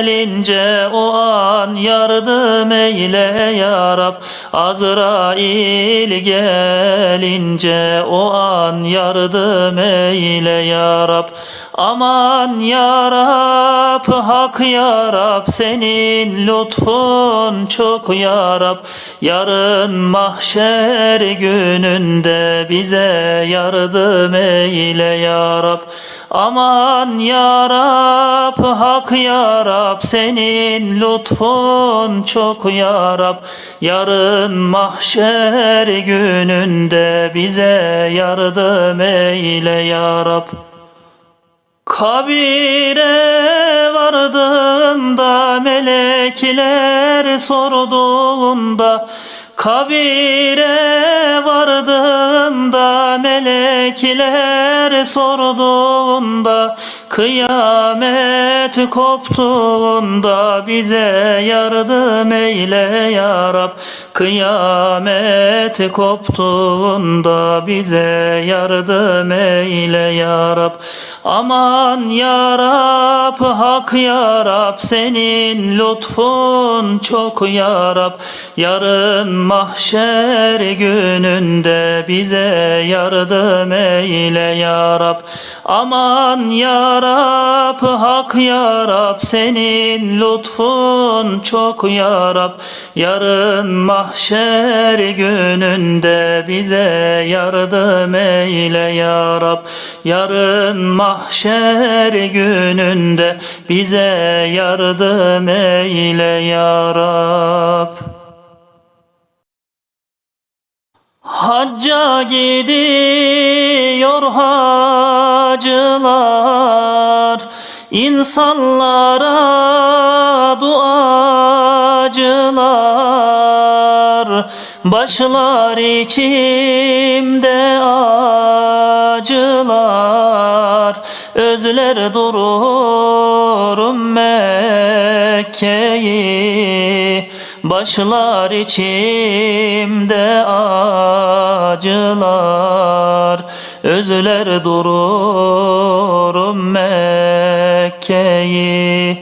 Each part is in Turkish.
gelince o an yardım eyle ya Rab Azrail gelince o an yardım eyle ya Rab. Aman ya Rab hak ya Rab senin lütfun çok ya Rab. Yarın mahşer gününde bize yardım eyle ya Rab. Aman ya Rab hak ya Rab senin lütfun çok ya Rab Yarın mahşer gününde bize yardım eyle ya Rab. Kabire vardığımda melekler sorduğunda Kabire vardığımda melekler sorduğunda Kıyamet koptuğunda bize yardım eyle ya Rab. Kıyamet koptuğunda bize yardım eyle ya Rab. Aman ya Rab hak ya Rab senin lütfun çok ya Rab. Yarın mahşer gününde bize yardım eyle ya Rab. Aman ya Rab hak ya Rab senin lütfun çok ya Rab. Yarın mahşer gününde bize yardım eyle ya Rab. Yarın mahşer gününde bize yardım eyle ya Rab. Hacca gidiyor insanlara duacılar Başlar içimde acılar. Özler dururum Mekke'yi Başlar içimde acılar. Özler dururum Mekke'yi Kabe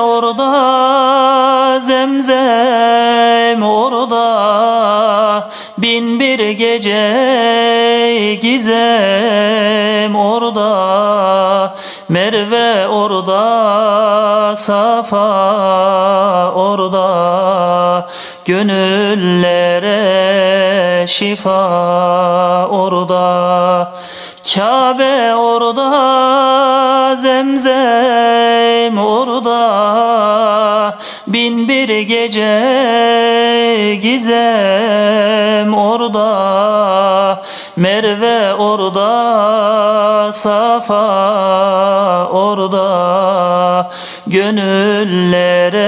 orada zemzem orada. Bin bir gece gizem orada. Merve orada Safa orada. Gönüllere şifa orada. Kabe orada zemzem orada Bin bir gece gizem orada. Merve orada Safa orada. Gönüllere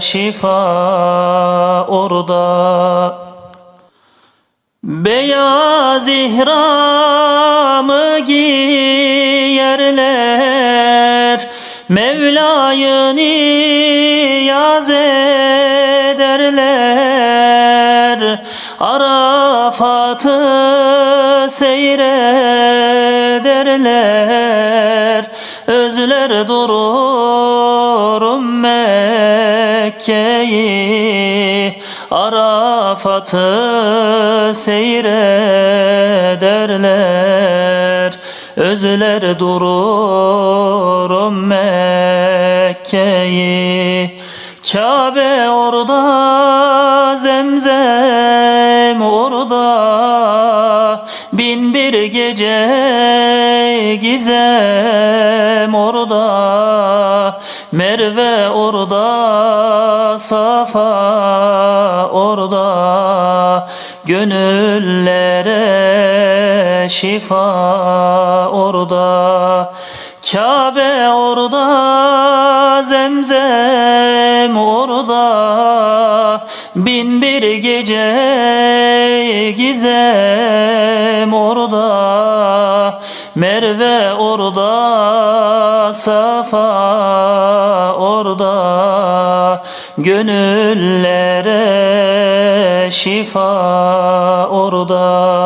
şifa orada. Beyaz ihramı giyerler Mevla'yı niyaz ederler. Arafat'ı seyrederler. Özler dururum Mekke'yi. Arafat'ı seyrederler Özler dururum Mekke'yi. Kabe orada zemzem orada. Bin bir gece gizem orada. Merve orada Safa orada. Gönüllere şifa orada Kabe orada zemzem orada. Bin bir gece gizem orada Merve orada Safa orada. Gönüllere şifa orada